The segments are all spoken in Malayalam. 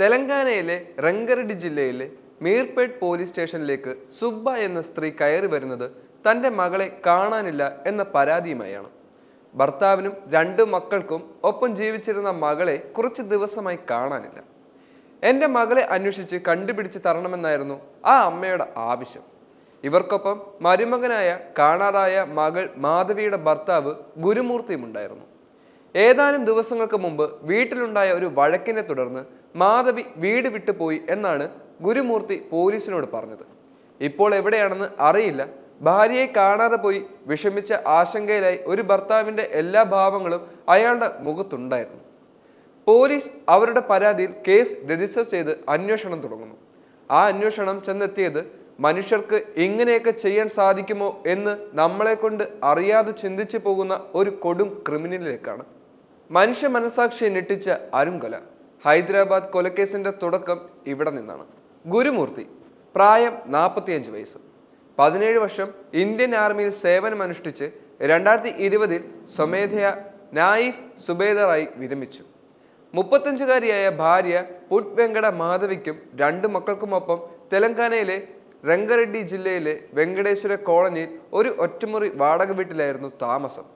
തെലങ്കാനയിലെ റംഗറെഡ്ഡി ജില്ലയിലെ മീർപേട്ട് പോലീസ് സ്റ്റേഷനിലേക്ക് സുബ്ബ എന്ന സ്ത്രീ കയറി വരുന്നത് തന്റെ മകളെ കാണാനില്ല എന്ന പരാതിയുമായാണ്. ഭർത്താവിനും രണ്ട് മക്കൾക്കും ഒപ്പം ജീവിച്ചിരുന്ന മകളെ കുറച്ച് ദിവസമായി കാണാനില്ല. എന്റെ മകളെ അന്വേഷിച്ച് കണ്ടുപിടിച്ച് തരണമെന്നായിരുന്നു ആ അമ്മയുടെ ആവശ്യം. ഇവർക്കൊപ്പം മരുമകനായ കാണാതായ മകൾ മാധവിയുടെ ഭർത്താവ് ഗുരുമൂർത്തിയും ഉണ്ടായിരുന്നു ഏതാനും ദിവസങ്ങൾക്ക് മുമ്പ് വീട്ടിലുണ്ടായ ഒരു വഴക്കിനെ തുടർന്ന് മാധവി വീട് വിട്ടുപോയി എന്നാണ് ഗുരുമൂർത്തി പോലീസിനോട് പറഞ്ഞത്. ഇപ്പോൾ എവിടെയാണെന്ന് അറിയില്ല. ഭാര്യയെ കാണാതെ പോയി വിഷമിച്ച ആശങ്കയിലായി ഒരു ഭർത്താവിന്റെ എല്ലാ ഭാവങ്ങളും അയാളുടെ മുഖത്തുണ്ടായിരുന്നു. പോലീസ് അവരുടെ പരാതിയിൽ കേസ് രജിസ്റ്റർ ചെയ്ത് അന്വേഷണം തുടങ്ങുന്നു. ആ അന്വേഷണം ചെന്നെത്തിയത് മനുഷ്യർക്ക് ഇങ്ങനെയൊക്കെ ചെയ്യാൻ സാധിക്കുമോ എന്ന് നമ്മളെ കൊണ്ട് അറിയാതെ ചിന്തിച്ചു പോകുന്ന ഒരു കൊടും ക്രിമിനലിലേക്കാണ്. മനുഷ്യ മനസാക്ഷിയെ ഞെട്ടിച്ച അരുംകൊല. ഹൈദരാബാദ് കൊലക്കേസിന്റെ തുടക്കം ഇവിടെ നിന്നാണ്. ഗുരുമൂർത്തി പ്രായം നാൽപ്പത്തിയഞ്ച് വയസ്സ്. പതിനേഴ് വർഷം ഇന്ത്യൻ ആർമിയിൽ സേവനമനുഷ്ഠിച്ച് രണ്ടായിരത്തി ഇരുപതിൽ സ്വമേധയ നായിഫ് സുബേദറായി വിരമിച്ചു. മുപ്പത്തഞ്ചുകാരിയായ ഭാര്യ പുട്ട് വെങ്കട മാധവിക്കും രണ്ട് മക്കൾക്കുമൊപ്പം തെലങ്കാനയിലെ രംഗറെഡ്ഡി ജില്ലയിലെ വെങ്കടേശ്വര കോളനിയിൽ ഒരു ഒറ്റമുറി വാടക വീട്ടിലായിരുന്നു താമസം.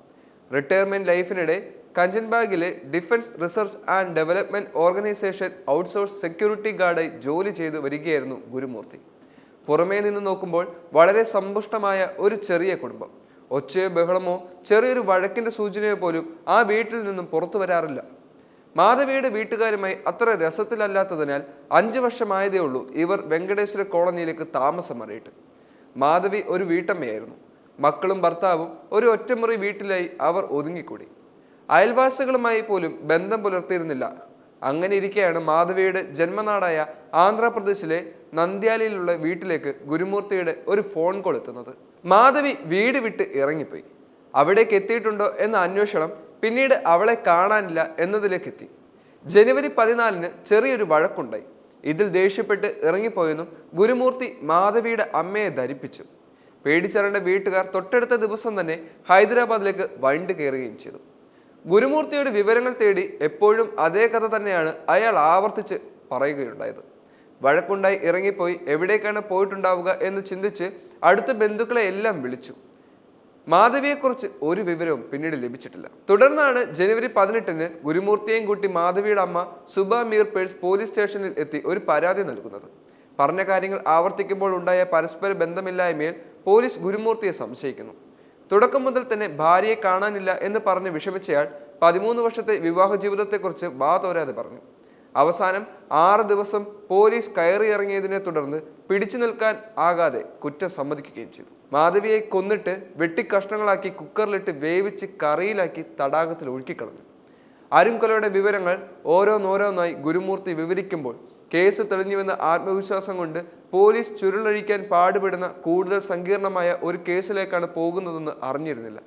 റിട്ടയർമെന്റ് ലൈഫിനിടെ കഞ്ചൻബാഗിലെ defence research and development organisation outsource security ഗാർഡായി ജോലി ചെയ്തു വരികയായിരുന്നു ഗുരുമൂർത്തി. പുറമേ നിന്ന് നോക്കുമ്പോൾ വളരെ സമ്പുഷ്ടമായ ഒരു ചെറിയ കുടുംബം. ഒച്ചയോ ബഹളമോ ചെറിയൊരു വഴക്കിന്റെ സൂചനയോ പോലും ആ വീട്ടിൽ നിന്നും പുറത്തു വരാറില്ല. മാധവിയുടെ വീട്ടുകാരുമായി അത്ര രസത്തിലല്ലാത്തതിനാൽ അഞ്ചു വർഷമായതേ ഉള്ളൂ ഇവർ വെങ്കടേശ്വര കോളനിയിലേക്ക് താമസം മാറിയിട്ട് മാധവി ഒരു വീട്ടമ്മയായിരുന്നു. മക്കളും ഭർത്താവും ഒരു ഒറ്റമുറി വീട്ടിലായി അവർ ഒതുങ്ങിക്കൂടി. അയൽവാസികളുമായി പോലും ബന്ധം പുലർത്തിയിരുന്നില്ല. അങ്ങനെ ഇരിക്കെയാണ് മാധവിയുടെ ജന്മനാടായ ആന്ധ്രാപ്രദേശിലെ നന്ദ്യാലയിലുള്ള വീട്ടിലേക്ക് ഗുരുമൂർത്തിയുടെ ഒരു ഫോൺ കോൾ എത്തുന്നത്. മാധവി വീട് വിട്ട് ഇറങ്ങിപ്പോയി. അവിടേക്ക് എത്തിയിട്ടുണ്ടോ എന്ന അന്വേഷണം പിന്നീട് അവളെ കാണാനില്ല എന്നതിലേക്ക് എത്തി. ജനുവരി പതിനാലിന് ചെറിയൊരു വഴക്കുണ്ടായി. ഇതിൽ ദേഷ്യപ്പെട്ട് ഇറങ്ങിപ്പോയെന്നും ഗുരുമൂർത്തി മാധവിയുടെ അമ്മയെ ധരിപ്പിച്ചു. പേടിച്ചറിന്റെ വീട്ടുകാർ തൊട്ടടുത്ത ദിവസം തന്നെ ഹൈദരാബാദിലേക്ക് വണ്ടി കയറുകയും ചെയ്തു. ഗുരുമൂർത്തിയുടെ വിവരങ്ങൾ തേടി എപ്പോഴും അതേ കഥ തന്നെയാണ് അയാൾ ആവർത്തിച്ച് പറയുകയുണ്ടായത്. വഴക്കുണ്ടായി ഇറങ്ങിപ്പോയി എവിടേക്കാണ് പോയിട്ടുണ്ടാവുക എന്ന് ചിന്തിച്ച് അടുത്ത ബന്ധുക്കളെ എല്ലാം വിളിച്ചു. മാധവിയെക്കുറിച്ച് ഒരു വിവരവും പിന്നീട് ലഭിച്ചിട്ടില്ല. തുടർന്നാണ് ജനുവരി പതിനെട്ടിന് ഗുരുമൂർത്തിയെയും കൂട്ടി മാധവിയുടെ അമ്മ സുബ മീർ പേഴ്സ് പോലീസ് സ്റ്റേഷനിൽ എത്തി ഒരു പരാതി നൽകുന്നത്. പറഞ്ഞ കാര്യങ്ങൾ ആവർത്തിക്കുമ്പോൾ ഉണ്ടായ പരസ്പര ബന്ധമില്ലായ്മയിൽ പോലീസ് ഗുരുമൂർത്തിയെ സംശയിക്കുന്നു. തുടക്കം മുതൽ തന്നെ ഭാര്യയെ കാണാനില്ല എന്ന് പറഞ്ഞ് വിഷമിച്ചയാൾ പതിമൂന്ന് വർഷത്തെ വിവാഹ ജീവിതത്തെക്കുറിച്ച് വാ തോരാതെ പറഞ്ഞു. അവസാനം ആറ് ദിവസം പോലീസ് കയറിയിറങ്ങിയതിനെ തുടർന്ന് പിടിച്ചു നിൽക്കാൻ ആകാതെ കുറ്റം സമ്മതിക്കുകയും ചെയ്തു. മാധവിയെ കൊന്നിട്ട് വെട്ടിക്കഷ്ണങ്ങളാക്കി കുക്കറിലിട്ട് വേവിച്ച് കറിയിലാക്കി തടാകത്തിൽ ഒഴുക്കിക്കളഞ്ഞു. അരുംകൊലയുടെ വിവരങ്ങൾ ഓരോന്നോരോന്നായി ഗുരുമൂർത്തി വിവരിക്കുമ്പോൾ കേസ് തെളിഞ്ഞുവെന്ന ആത്മവിശ്വാസം കൊണ്ട് പോലീസ് ചുരുളഴിക്കാൻ പാടുപെടുന്ന കൂടുതൽ സങ്കീർണമായ ഒരു കേസിലേക്കാണ് പോകുന്നതെന്ന് അറിഞ്ഞിരുന്നില്ല.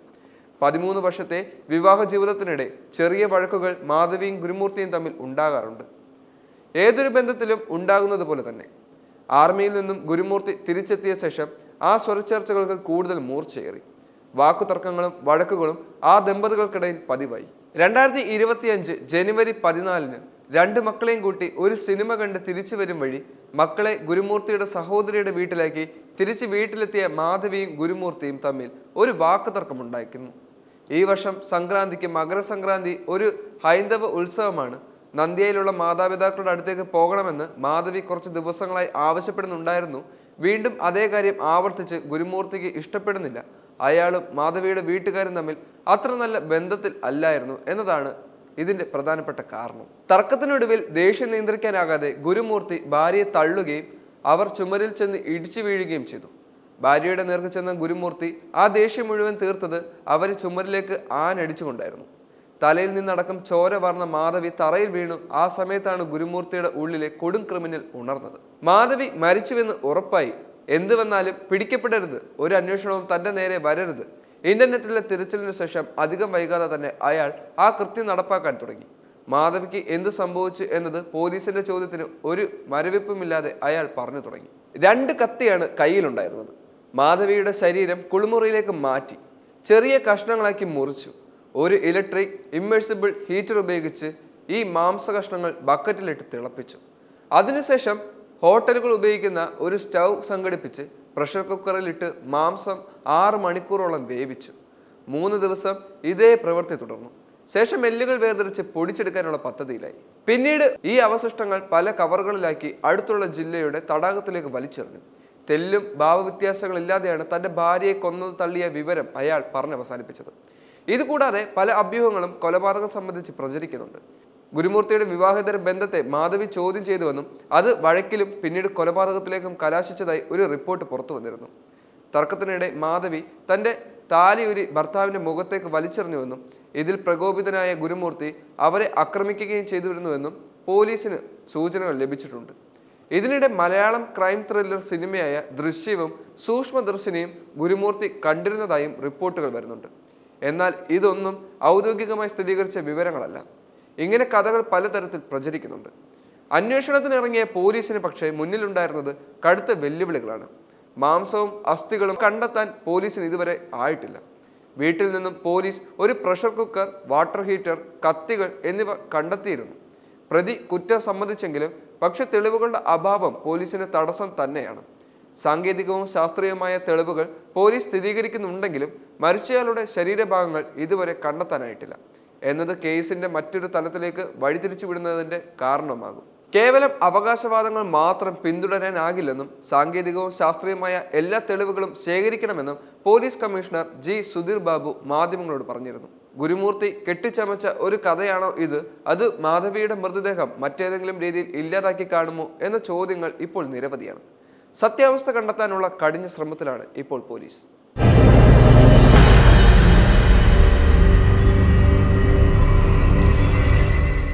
പതിമൂന്ന് വർഷത്തെ വിവാഹ ജീവിതത്തിനിടെ ചെറിയ വഴക്കുകൾ മാധവിയും ഗുരുമൂർത്തിയും തമ്മിൽ ഉണ്ടാകാറുണ്ട്. ഏതൊരു ബന്ധത്തിലും ഉണ്ടാകുന്നത് പോലെ തന്നെ. ആർമിയിൽ നിന്നും ഗുരുമൂർത്തി തിരിച്ചെത്തിയ ശേഷം ആ സ്വരച്ചേർച്ചകൾക്ക് കൂടുതൽ മൂർച്ചയേറി. വാക്കുതർക്കങ്ങളും വഴക്കുകളും ആ ദമ്പതികൾക്കിടയിൽ പതിവായി. രണ്ടായിരത്തി ഇരുപത്തിയഞ്ച് ജനുവരി പതിനാലിന് രണ്ട് മക്കളെയും കൂട്ടി ഒരു സിനിമ കണ്ട് തിരിച്ചു വരും വഴി മക്കളെ ഗുരുമൂർത്തിയുടെ സഹോദരിയുടെ വീട്ടിലാക്കി തിരിച്ച് വീട്ടിലെത്തിയ മാധവിയും ഗുരുമൂർത്തിയും തമ്മിൽ ഒരു വാക്ക് തർക്കമുണ്ടായിരിക്കുന്നു ഈ വർഷം സംക്രാന്തിക്ക് മകരസംക്രാന്തി ഒരു ഹൈന്ദവ ഉത്സവമാണ്. നന്ദിയയിലുള്ള മാതാപിതാക്കളുടെ അടുത്തേക്ക് പോകണമെന്ന് മാധവി കുറച്ച് ദിവസങ്ങളായി ആവശ്യപ്പെടുന്നുണ്ടായിരുന്നു. വീണ്ടും അതേ കാര്യം ആവർത്തിച്ച് ഗുരുമൂർത്തിക്ക് ഇഷ്ടപ്പെടുന്നില്ല. അയാളും മാധവിയുടെ വീട്ടുകാരും തമ്മിൽ അത്ര നല്ല ബന്ധത്തിൽ അല്ലായിരുന്നു എന്നതാണ് ഇതിന്റെ പ്രധാനപ്പെട്ട കാരണം. തർക്കത്തിനൊടുവിൽ ദേഷ്യം നിയന്ത്രിക്കാനാകാതെ ഗുരുമൂർത്തി ഭാര്യയെ തള്ളുകയും അവർ ചുമരിൽ ചെന്ന് ഇടിച്ചു വീഴുകയും ചെയ്തു. ഭാര്യയുടെ നേർക്ക് ചെന്ന ഗുരുമൂർത്തി ആ ദേഷ്യം മുഴുവൻ തീർത്തത് അവരെ ചുമരിലേക്ക് ആനടിച്ചുകൊണ്ടായിരുന്നു തലയിൽ നിന്നടക്കം ചോര വർണ മാധവി തറയിൽ വീണു. ആ സമയത്താണ് ഗുരുമൂർത്തിയുടെ ഉള്ളിലെ കൊടും ക്രിമിനൽ ഉണർന്നത്. മാധവി മരിച്ചുവെന്ന് ഉറപ്പായി. എന്തു വന്നാലും പിടിക്കപ്പെടരുത്. ഒരു അന്വേഷണവും തന്റെ നേരെ വരരുത്. ഇന്റർനെറ്റിലെ തിരച്ചിലിന് ശേഷം അധികം വൈകാതെ തന്നെ അയാൾ ആ കൃത്യം നടപ്പാക്കാൻ തുടങ്ങി. മാധവിക്ക് എന്ത് സംഭവിച്ചു എന്നത് പോലീസിന്റെ ചോദ്യത്തിന് ഒരു മരവിപ്പുമില്ലാതെ അയാൾ പറഞ്ഞു തുടങ്ങി. രണ്ട് കത്തിയാണ് കയ്യിലുണ്ടായിരുന്നത്. മാധവിയുടെ ശരീരം കുളിമുറിയിലേക്ക് മാറ്റി ചെറിയ കഷ്ണങ്ങളാക്കി മുറിച്ചു. ഒരു ഇലക്ട്രിക് ഇമ്മേഴ്സിബിൾ ഹീറ്റർ ഉപയോഗിച്ച് ഈ മാംസ കഷ്ണങ്ങൾ ബക്കറ്റിലിട്ട് തിളപ്പിച്ചു. അതിനുശേഷം ഹോട്ടലുകൾ ഉപയോഗിക്കുന്ന ഒരു സ്റ്റൗ സംഘടിപ്പിച്ച് പ്രഷർ കുക്കറിലിട്ട് മാംസം ആറ് മണിക്കൂറോളം വേവിച്ചു. മൂന്ന് ദിവസം ഇതേ പ്രവൃത്തി തുടർന്നു. ശേഷം എല്ലുകൾ വേർതിരിച്ച് പൊടിച്ചെടുക്കാനുള്ള പദ്ധതിയിലായി. പിന്നീട് ഈ അവശിഷ്ടങ്ങൾ പല കവറുകളിലാക്കി അടുത്തുള്ള ജില്ലയുടെ തടാകത്തിലേക്ക് വലിച്ചെറിഞ്ഞു. തെല്ലും ഭാവവ്യത്യാസങ്ങളില്ലാതെയാണ് തന്റെ ഭാര്യയെ കൊന്നത് തള്ളിയ വിവരം അയാൾ പറഞ്ഞവസാനിപ്പിച്ചത്. ഇതുകൂടാതെ പല അഭ്യൂഹങ്ങളും കൊലപാതകം സംബന്ധിച്ച് പ്രചരിക്കുന്നുണ്ട്. ഗുരുമൂർത്തിയുടെ വിവാഹിതര ബന്ധത്തെ മാധവി ചോദ്യം ചെയ്തുവെന്നും അത് വഴക്കിലും പിന്നീട് കൊലപാതകത്തിലേക്കും കലാശിച്ചതായി ഒരു റിപ്പോർട്ട് പുറത്തു വന്നിരുന്നു. തർക്കത്തിനിടെ മാധവി തന്റെ താലിയുരി ഭർത്താവിന്റെ മുഖത്തേക്ക് വലിച്ചെറിഞ്ഞുവെന്നും ഇതിൽ പ്രകോപിതനായ ഗുരുമൂർത്തി അവരെ ആക്രമിക്കുകയും ചെയ്തിരുന്നുവെന്നും പോലീസിന് സൂചനകൾ ലഭിച്ചിട്ടുണ്ട്. ഇതിനിടെ മലയാളം ക്രൈം ത്രില്ലർ സിനിമയായ ദൃശ്യവും സൂക്ഷ്മദർശിനിയും ഗുരുമൂർത്തി കണ്ടിരുന്നതായും റിപ്പോർട്ടുകൾ വരുന്നുണ്ട്. എന്നാൽ ഇതൊന്നും ഔദ്യോഗികമായി സ്ഥിരീകരിച്ച വിവരങ്ങളല്ല. ഇങ്ങനെ കഥകൾ പലതരത്തിൽ പ്രചരിക്കുന്നുണ്ട്. അന്വേഷണത്തിനിറങ്ങിയ പോലീസിന് പക്ഷേ മുന്നിലുണ്ടായിരുന്നത് കടുത്ത വെല്ലുവിളികളാണ്. മാംസവും അസ്ഥികളും കണ്ടെത്താൻ പോലീസിന് ഇതുവരെ ആയിട്ടില്ല. വീട്ടിൽ നിന്നും പോലീസ് ഒരു പ്രഷർ കുക്കർ വാട്ടർ ഹീറ്റർ കത്തികൾ എന്നിവ കണ്ടെത്തിയിരുന്നു. പ്രതി കുറ്റം സമ്മതിച്ചെങ്കിലും പക്ഷെ തെളിവുകളുടെ അഭാവം പോലീസിന് തടസ്സം തന്നെയാണ്. സാങ്കേതികവും ശാസ്ത്രീയവുമായ തെളിവുകൾ പോലീസ് സ്ഥിരീകരിക്കുന്നുണ്ടെങ്കിലും മരിച്ചയാളുടെ ശരീരഭാഗങ്ങൾ ഇതുവരെ കണ്ടെത്താനായിട്ടില്ല. എന്നത് കേസിന്റെ മറ്റൊരു തലത്തിലേക്ക് വഴിതിരിച്ചു വിടുന്നതിന്റെ കാരണമാകും കേവലം അവകാശവാദങ്ങൾ മാത്രം പിന്തുടരാനാകില്ലെന്നും സാങ്കേതികവും ശാസ്ത്രീയമായ എല്ലാ തെളിവുകളും ശേഖരിക്കണമെന്നും police commissioner G Sudheer Babu മാധ്യമങ്ങളോട് പറഞ്ഞിരുന്നു. ഗുരുമൂർത്തി കെട്ടിച്ചമച്ച ഒരു കഥയാണോ ഇത്? അത് മാധവിയുടെ മൃതദേഹം മറ്റേതെങ്കിലും രീതിയിൽ ഇല്ലാതാക്കി കാണുമോ എന്ന ചോദ്യങ്ങൾ ഇപ്പോൾ നിരവധിയാണ്. സത്യാവസ്ഥ കണ്ടെത്താനുള്ള കഠിന ശ്രമത്തിലാണ് ഇപ്പോൾ പോലീസ്.